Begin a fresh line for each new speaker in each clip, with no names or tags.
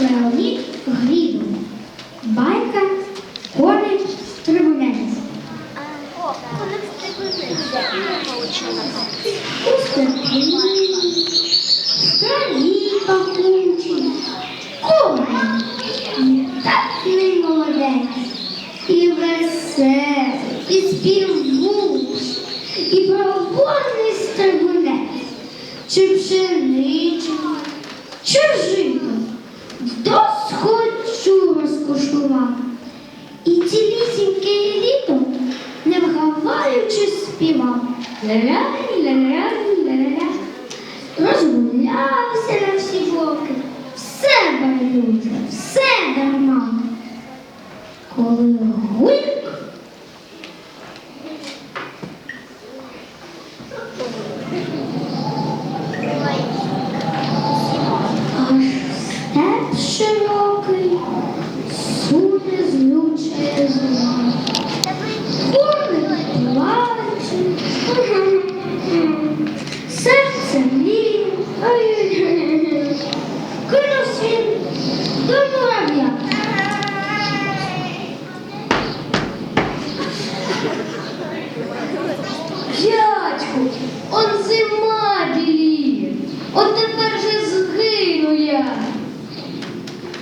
Леонід Грідов. Байка Коник Трибунець. У в траві пахучій, Коник такий молодець. І веселий, і співвуч, і проворний стрибунець, чи пшеничку, чи жито, розкошувати. І цілісіньке літо, не вгаваючи, співав. Ля-ля, ля-ля, ля-ля. Розгулявся на всі боки, все байдуже, все дарма. Коли гульк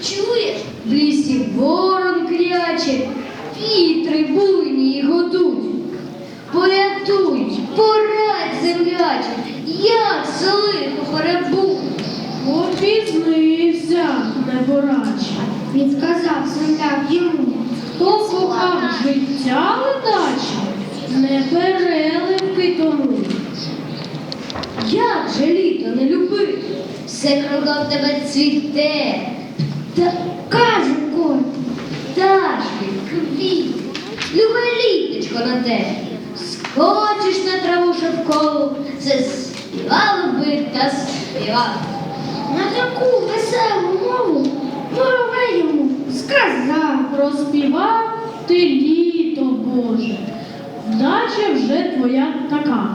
Чуєш, в лісі ворон кряче, вітри буйні годуть. Порятують, порадь земляче, як селиху перебув.
Опізнився, небораче.
Відказав земляк йому.
Хто кохав життя ледаче, не переливки тому.
Як же літо не любити? Все кругом тебе цвіте. Та те. Скочиш на траву шовкову, це співав би та співав.
на таку веселу мову муравей йому сказав.
Розпівав ти літо Боже, вдача вже твоя така.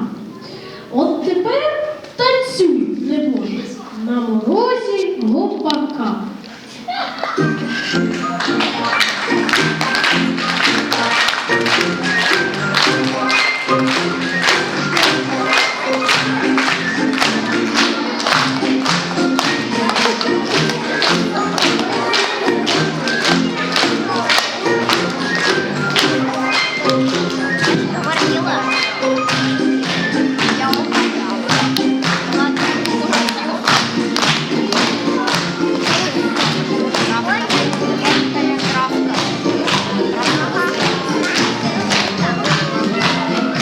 От тепер танцюй, небоже, на мороз